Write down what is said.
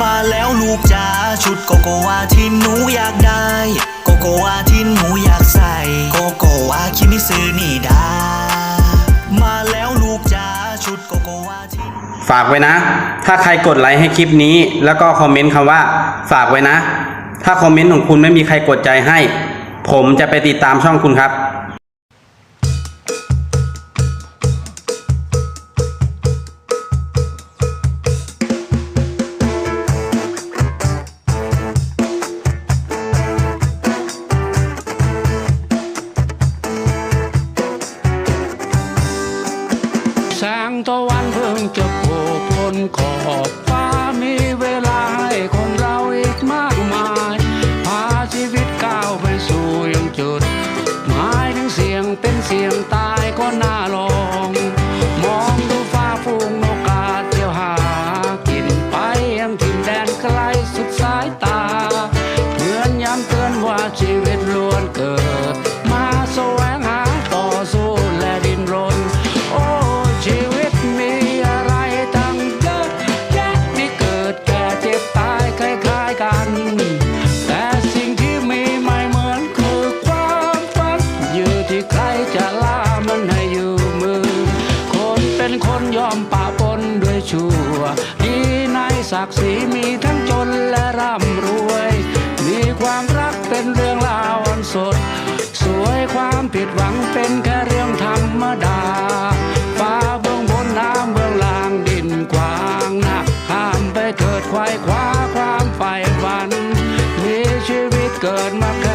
มาแล้วลูกจ๋าชุดโกโกวาที่หนูอยากได้ โกโกวาที่หนูอยากใส่ โกโกวาคิมิซึนี่ดามาแล้วลูกจ๋าชุดโกโกวาที่ฝากไว้นะ ถ้าใครกดไลค์ให้คลิปนี้ แล้วก็คอมเมนต์คำว่า ฝากไว้นะ ถ้าคอมเมนต์ของคุณไม่มีใครกดใจให้ ผมจะไปติดตามช่องคุณครับ ตะวันเพิ่งจะโผล่พ้นขอบฟ้ามีเวลาให้คนเราอีกมากมาย พาชีวิตก้าวไปสู่ยังจุด หมายถึงเสียงเป็นเสียงตายก็น่าลอง มองดูฟ้าฟูงนกกาเที่ยวหากินไปยังถิ่นแดนไกลสุดสายตาเหมือนย้ำเตือนว่าชีวิต ปนด้วยชั่ว ดีในศักดิ์ศรีมีทั้งจนและร่ำรวย มีความรักเป็นเรื่องราวอันสด สวยความผิดหวังเป็นแค่เรื่องธรรมดาฟ้าเบื้องบนน้ำเบื้องล่างดินกว้างนักข้ามไปเถิดควายคว้าความฝ่ายฝัน มีชีวิตเกิดมา